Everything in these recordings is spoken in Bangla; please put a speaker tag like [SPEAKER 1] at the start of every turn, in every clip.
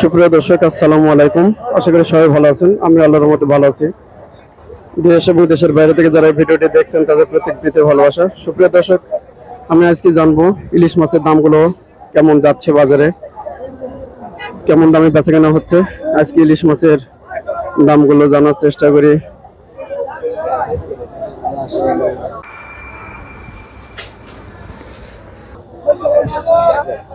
[SPEAKER 1] সুপ্রিয় দর্শক, আসসালামু আলাইকুম। আশা করি সবাই ভালো আছেন। আমি আল্লাহর মতো ভালো আছি। দেশ এবং দেশের বাইরে থেকে যারা ভিডিওটি দেখছেন, তাদের প্রত্যেক প্রীতি ভালোবাসা। সুপ্রিয় দর্শক, আমি আজকে জানব ইলিশ মাছের দামগুলো কেমন যাচ্ছে বাজারে, কেমন দামে বেচা কেনা হচ্ছে। আজকে ইলিশ মাছের দামগুলো জানার চেষ্টা করি।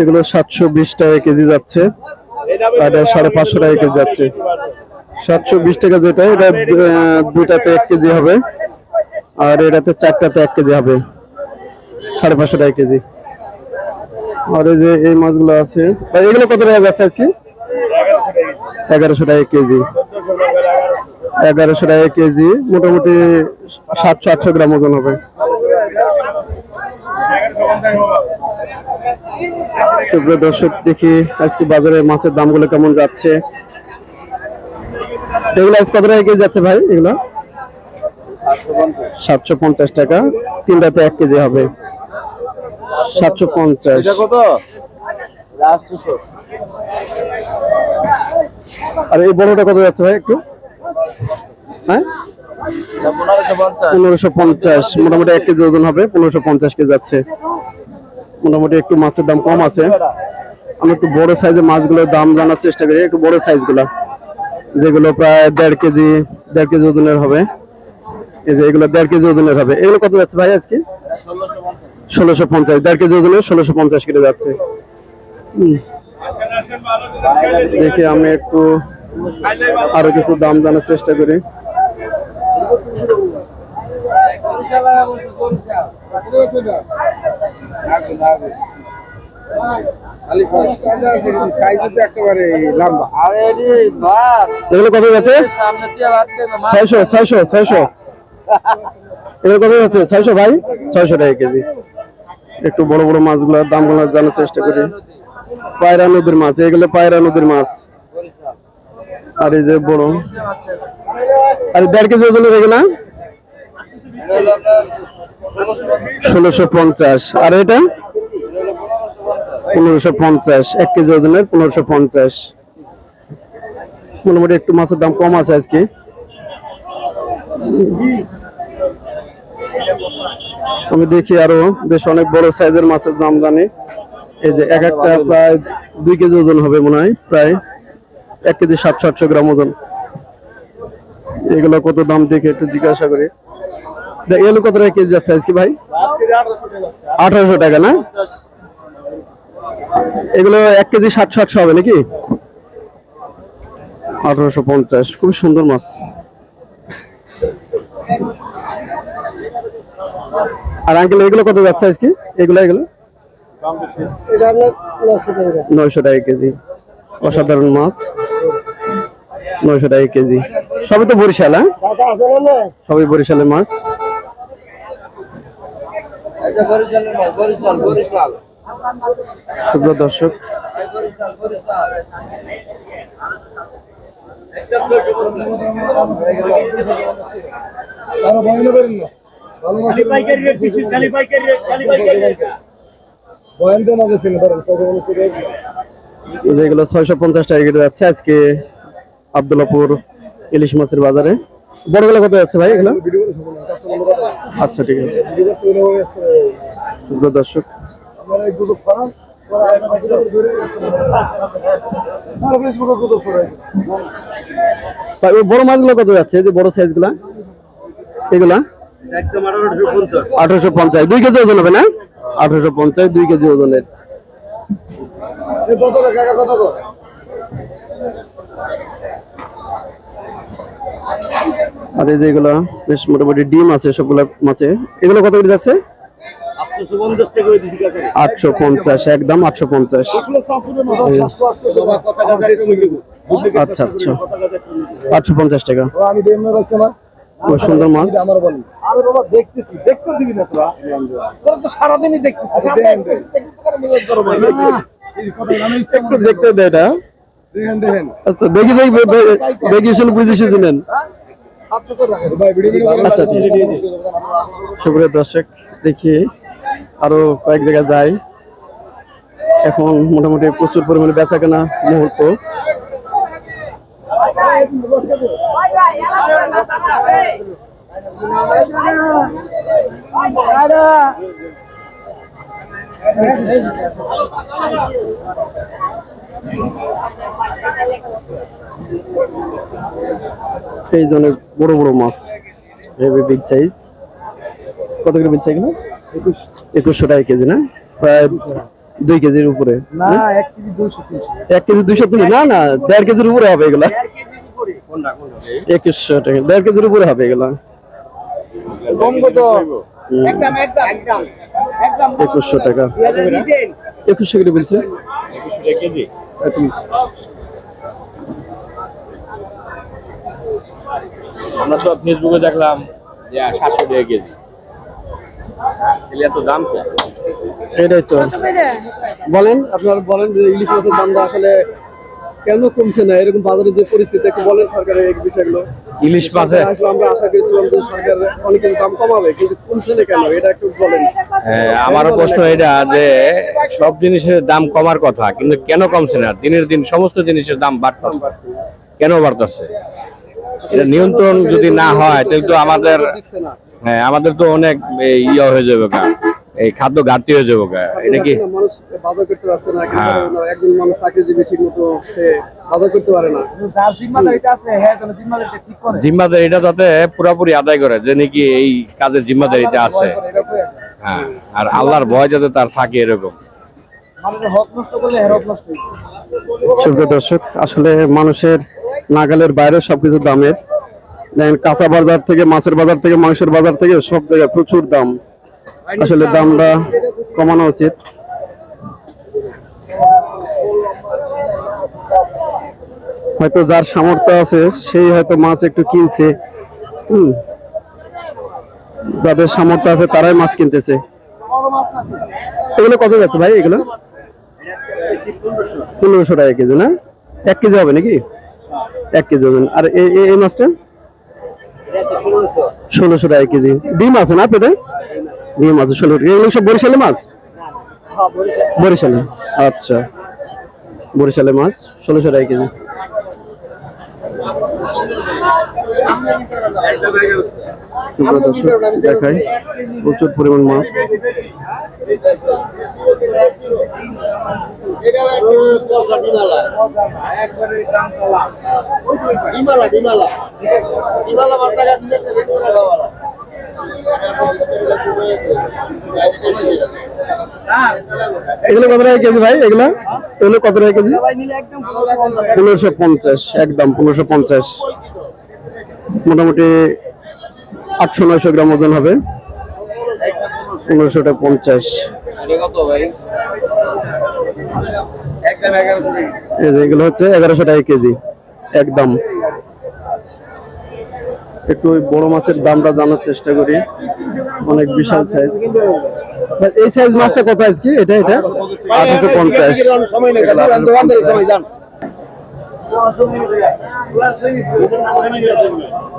[SPEAKER 1] এগুলো সাতশো বিশ টাকা কেজি যাচ্ছে। এটা সাড়ে পাঁচশো টাকা কেজি যাচ্ছে। সাতশো বিশ টাকা যেটা এটা আহ, দুইটাতে এক কেজি হবে। আর এটাতে চারটাতে এক কেজি হবে। সাড়ে পাঁচশো টাকা কেজি। আর এই যে এই মাছগুলো আছে এগুলো কত টাকা যাচ্ছে আজকে? এগারোশো টাকা কেজি। এগারোশো টাকা কেজি মোটামুটি সাতশো আটশো গ্রাম ওজন হবে। দর্শক দেখি আজকে বাজারে মাছের দামগুলো কেমন যাচ্ছে। এগুলো আজ কত টাকা কেজি যাচ্ছে ভাই এগুলো? সাতশো পঞ্চাশ টাকা তিনটাতে এক কেজি হবে। সাতশো পঞ্চাশ। আর এই বড়টা কত যাচ্ছে ভাই একটু? হ্যাঁ? পনেরোশো পঞ্চাশ। মোটামুটি এক কেজি ওজন হবে পনেরোশো পঞ্চাশ কেজি যাচ্ছে। মোটামুটি একটু মাছের দাম কম আছে। আমি একটু বড় সাইজের মাছগুলোর দাম জানার চেষ্টা করি, একটু বড় সাইজগুলো যেগুলো প্রায় দেড় কেজি দেড় কেজি ওজনের হবে। এই যে এগুলো দেড় কেজি ওজনের হবে। এগুলো কত যাচ্ছে ভাই আজকে? ষোলোশো পঞ্চাশ। দেড় কেজি ওজনের ষোলোশো পঞ্চাশ কিলো যাচ্ছে। দেখি আমি একটু আরও কিছু দাম জানার চেষ্টা করি। কত যাচ্ছে? ছয়শো ছয়শো ছয়শো। এগুলো কত যাচ্ছে? ছয়শো ভাই? ছয়শো টাকা কেজি। একটু বড় বড় মাছগুলোর দামগুলো জানার চেষ্টা করি। পায়রা নদীর মাছ, এগুলো পায়রা নদীর মাছ। আর এই যে বড়। আর দেড় কেজি ওজনের এগুলা ষোলোশো পঞ্চাশ। আর এটা? পনেরোশো পঞ্চাশ। এক কেজি ওজনের পনেরোশো পঞ্চাশ। মোটামুটি একটু মাছের দাম কম আছে আজকে। আমি দেখি আরও বেশ অনেক বড় সাইজের মাছের দাম জানি। এই যে এক একটা প্রায় দুই কেজি ওজন হবে মনে হয়, প্রায়। এক কেজি সাতশো আটশো গ্রাম ওজন। এগুলো কত দাম দেখে একটু জিজ্ঞাসা করি। এগুলো কত টাকা কেজি যাচ্ছে আজকে ভাই? আঠারোশো টাকা, না? এগুলো এক কেজি সাতশো আটশো হবে নাকি? আঠারোশো পঞ্চাশ খুব সুন্দর মাছ। আর আঙ্কেল এগুলো কত যাচ্ছে আজকে? এগুলো এগুলো? নয়শো টাকা কেজি। অসাধারণ মাছ। নয়শো টাকা কেজি। সবই তো বরিশাল হ্যাঁ? সবই বরিশালের মাছ। সুপ্রিয় দর্শক যেগুলো ছয়শো পঞ্চাশ টাকা কেটে যাচ্ছে আজকে আবদুল্লাপুর ইলিশ মাছের বাজারে। বড়গুলো কত যাচ্ছে ভাই এগুলো? আচ্ছা ঠিক আছে। দর্শক। ভাই, ওই বড় মাছগুলো কত যাচ্ছে? এই যে বড় সাইজগুলা এগুলা আঠারোশো পঞ্চাশ। দুই কেজি ওজন হবে না? আঠারোশো পঞ্চাশ দুই কেজি ওজনের। আর এই যেগুলো বেশ মোটামুটি ডিম আছে সবগুলা মাছে। এগুলো কত করে যাচ্ছে? আটশো পঞ্চাশ একদম আটশো পঞ্চাশ। আচ্ছা আচ্ছা। আটশো পঞ্চাশ টাকা।
[SPEAKER 2] আমি দেব না রাখছে না
[SPEAKER 1] খুব সুন্দর মাছ।
[SPEAKER 2] আমার বলি আরে বাবা দেখতেছি দেখতে দিবি না তোরা। তোরা তো সারাদিনই দেখতেছিস
[SPEAKER 1] একটু দেখতে দে এটা। আচ্ছা দেখি দেখি দেখি শুনে বুঝেছি দিলেন
[SPEAKER 2] সাতশো
[SPEAKER 1] আচ্ছা, দর্শক দেখি আরও কয়েক জায়গায় যাই। এখন মোটামুটি প্রচুর পরিমাণে বেচা কেনা মুহূর্ত।
[SPEAKER 3] vai passar
[SPEAKER 1] সেই ধরনের বড় বড় মাছ হেভি বিগ সাইজ কত করে বিগ সাইজ না একুশশো টাকা কেজি না? প্রায় দুই কেজির উপরে।
[SPEAKER 2] না এক কেজি দুশো তিনশো।
[SPEAKER 1] এক কেজি দুইশো তুলি না না দেড় কেজির উপরে হবে এগুলা। একুশশো টাকা দেড় কেজির উপরে হবে এগুলা। একুশশো টাকা। একুশশো করে বলছে?
[SPEAKER 4] আমরা তো ফেসবুকে দেখলাম যে সাতশো টাকা কেজি। এলে এত দাম তো
[SPEAKER 1] এটাই তো। বলেন আপনার বলেন যে ইলিশ মাছের দামটা আসলে কেন কমছে না? এরকম বাজারের যে পরিস্থিতি একটু বলেন সরকারের এই বিষয়গুলো।
[SPEAKER 4] ইলিশ মাছে
[SPEAKER 1] আমরা আশা করেছিলাম যে সরকার অনেক কিছু দাম কমাবে কিন্তু কমছে না কেন? এটা একটু বলেন।
[SPEAKER 4] হ্যাঁ, আমারও প্রশ্ন এটা যে সব জিনিসের দাম কমার কথা কিন্তু কেন কমছে না? দিনের দিন সমস্ত জিনিসের দাম বাড়তেছে। কেন বাড়তেছে? এটা নিয়ন্ত্রণ যদি না হয় তাহলে তো আমাদের হ্যাঁ আমাদের তো অনেক ইয়ে হয়ে যাবে গা। এই খাদ্য ঘাটতি হয়ে যাবে গা। এটা কি
[SPEAKER 1] মানুষ বাজার করতে পারছে না কিন্তু
[SPEAKER 4] হ্যাঁ।
[SPEAKER 1] একজন মানুষ চাকরিজীবী ঠিক মতো সে বাজার করতে পারে না।
[SPEAKER 2] যার জিম্মাদারিটা আছে হ্যাঁ তাহলে জিম্মাদারিটা ঠিক করে।
[SPEAKER 4] জিম্মাদারি এটা যাতে পুরোপুরি আদায় করে যে নাকি এই কাজের জিম্মাদারিটা আছে। হ্যাঁ আর আল্লাহর ভয় যাতে তার থাকে এরকম।
[SPEAKER 2] মানুষের হক নষ্ট করলে হেরক নষ্ট
[SPEAKER 1] সুপ্রিয় দর্শক আসলে মানুষের নাগালের বাইরে সবকিছু দামের। দেখেন কাঁচা বাজার থেকে, মাছের বাজার থেকে, মাংসের বাজার থেকে সব জায়গায় প্রচুর দাম। আসলে দামটা কমানো উচিত। হয়তো যার সামর্থ্য আছে, সেই হয়তো মাছ একটু কিনছে। যাদের সামর্থ্য আছে, তারাই মাছ কিনতেছে। এগুলো কত যাচ্ছে ভাই এগুলো? পনেরোশো টাকা কেজি, না? এক কেজি হবে নাকি? এক কেজি ওজন। আর এই মাছটা? ষোলোশো টাকা কেজি। ডিম আছে না পেটে? ডিম আছে ষোলো টাকা। এগুলো সব বরিশালে মাছ? বরিশালে। আচ্ছা। বরিশালে মাছ ষোলোশো টাকা কেজি। দর্শক, দেখাই। প্রচুর পরিমাণ মাছ। এগুলো কত টাকা কেজি ভাই? এগুলো? এগুলো কত টাকা কেজি? পনেরোশো পঞ্চাশ একদম পনেরোশো পঞ্চাশ। মোটামুটি আটশো নয়শো গ্রাম ওজন হবে। পনেরোশোটা পঞ্চাশ। এগুলো হচ্ছে এগারোশো টাকা কেজি একদম একটু ওই বড় মাছের দামটা জানার চেষ্টা করি। অনেক বিশাল সাইজ এই সাইজ মাছটা কত আজকে? এটা এটা? আঠারোশো পঞ্চাশ
[SPEAKER 2] সময় নেই সময় যান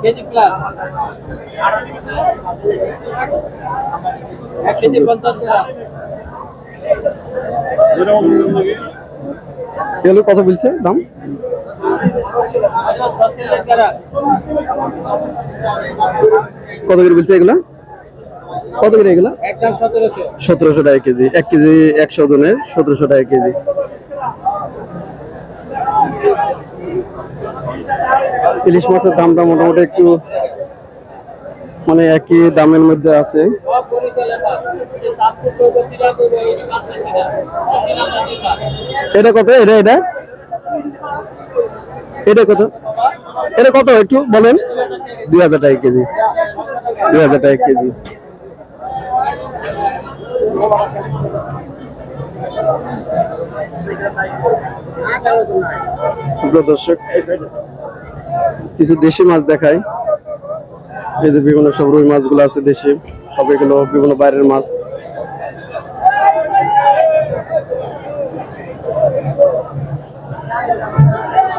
[SPEAKER 2] কেজি প্লাস এক কেজি পঞ্চাশ গ্রাম।
[SPEAKER 1] এগুলো কত বলছে দাম? কত করে বলছে এগুলা? কত করে এগুলা?
[SPEAKER 2] সতেরোশো
[SPEAKER 1] টাকা কেজি। এক কেজি একশো জনের সতেরোশো টাকা কেজি। ইলিশ মাছের দামটা মোটামুটি একটু মানে একই দামের মধ্যে আছে। এটা কত? এটা এটা? এটা কত? এটা কত একটু বলেন? দুই হাজার টাকা কেজি। দুই হাজার টাকা কেজি। দর্শক কিছু দেশি মাছ দেখায় এই যে বিভিন্ন সব রুই মাছগুলো আছে দেশি, সব এগুলো বিভিন্ন বাইরের মাছ।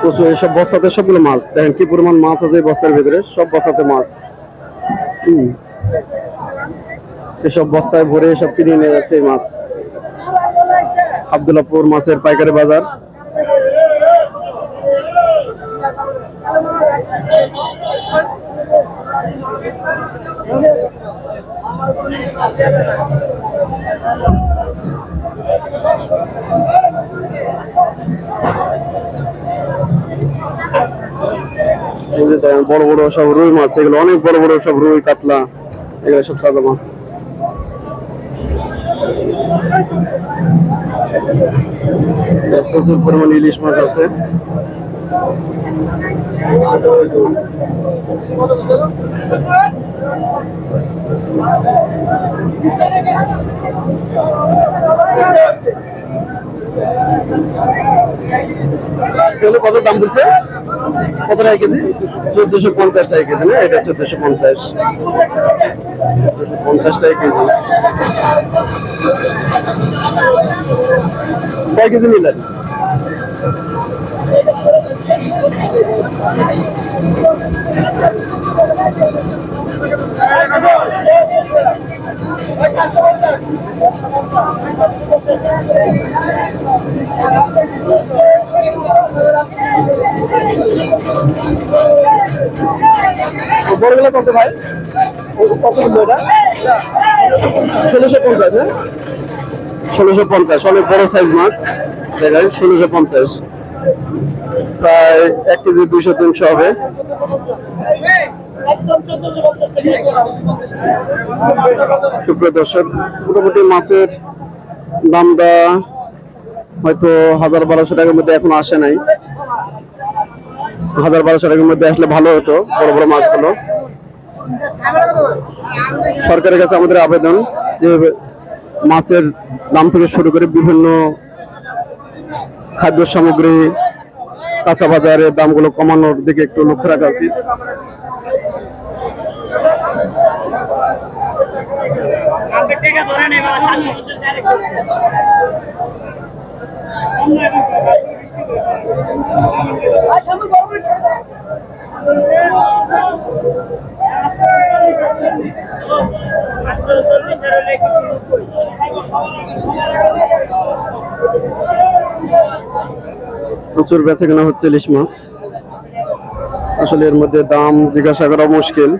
[SPEAKER 1] প্রচুর এইসব বস্তাতে সবগুলো মাছ। দেখেন কি পরিমাণ মাছ আছে এই বস্তার ভিতরে, সব বস্তাতে মাছ। হুম। এসব বস্তায় ভরে সব কিনে নিয়ে যাচ্ছে এই মাছ। আবদুল্লাপুর মাছের পাইকারি বাজার। বড় বড় সব রুই মাছ, এগুলো অনেক বড় বড় সব রুই, কাতলা, এগুলো সব তাজা মাছ। প্রচুর পরিমাণ ইলিশ মাছ আছে। কত দাম বলছে? কত টাকা কেজি? চোদ্দশো পঞ্চাশ টাকা কেজি, না? এটা চোদ্দশো পঞ্চাশ। পঞ্চাশ টাকা কেজি। কয় কেজি নিলেন? বড়গুলো কত ভাই? কত এটা? ষোলোশো পঞ্চাশ হ্যাঁ? ষোলোশো পঞ্চাশ, অনেক বড় সাইজ মাছ। দেখায় ষোলোশো পঞ্চাশ। প্রায় এক কেজি দুইশো তিনশো হবে। সুপ্রিয় দর্শক, মোটামুটি মাছের দামটা হয়তো হাজার বারোশো টাকার মধ্যে এখন আসে নাই। হাজার বারোশো টাকার মধ্যে আসলে ভালো হতো বড় বড় মাছগুলো। সরকারের কাছে আমাদের আবেদন যে মাছের দাম থেকে শুরু করে বিভিন্ন খাদ্য সামগ্রী কাঁচা বাজারের দামগুলো কমানোর দিকে একটু লক্ষ্য রাখা উচিত। প্রচুর বেচা কেনা হচ্ছে ইলিশ মাছ। আসলে এর মধ্যে দাম জিজ্ঞাসা করা মুশকিল।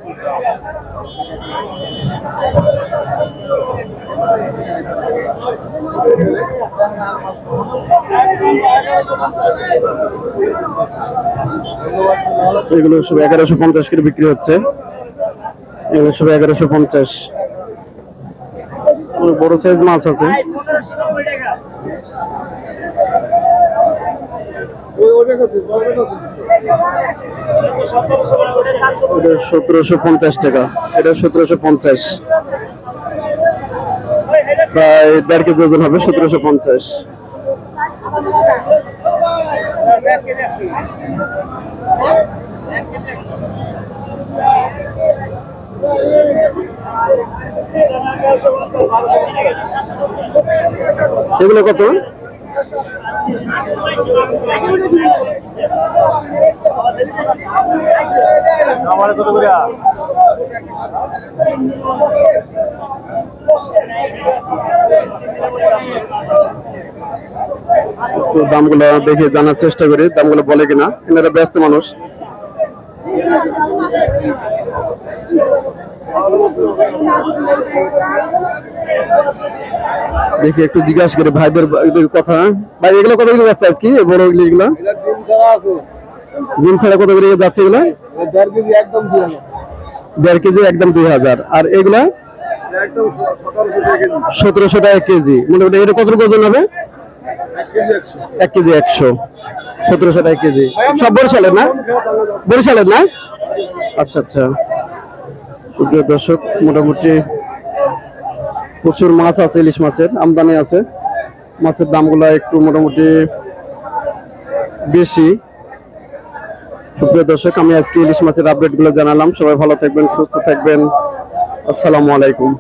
[SPEAKER 1] এগুলো সব এগারোশো পঞ্চাশ করে বিক্রি হচ্ছে। এগুলো সব এগারোশো পঞ্চাশ। বড় সাইজ মাছ আছে। এটা সতেরোশো পঞ্চাশ টাকা। এটা সতেরোশো পঞ্চাশ। প্রায় দেড় কেজি ওজন হবে সতেরোশো পঞ্চাশ। এগুলো কত? তো দামগুলো দেখে জানার চেষ্টা করি দামগুলো বলে কিনা। এনারা ব্যস্ত মানুষ। দেখি একটু জিজ্ঞাসা করে ভাইদের কথা ভাই এগুলো কত করে যাচ্ছে আজকে বড় ইলিশগুলো ডিম ছাড়া কত করে যাচ্ছে এগুলো? দেড় কেজি একদম দুই হাজার। আর এগুলা? সতেরোশো টাকা কেজি। মোটামুটি এটা কত ওজন হবে? এক কেজি একশো। সতেরোশো টাকা কেজি। সব বরিশালের না? বরিশালের না? আচ্ছা আচ্ছা। দর্শক মোটামুটি প্রচুর মাছ আছে, ইলিশ মাছের, আমদানি আছে। মাছের দামগুলো একটু মোটামুটি বেশি। সুপ্রিয় দর্শক, আমি আজকে ইলিশ মাছের আপডেটগুলো জানালাম। সবাই ভালো থাকবেন, সুস্থ থাকবেন। আসসালামু আলাইকুম।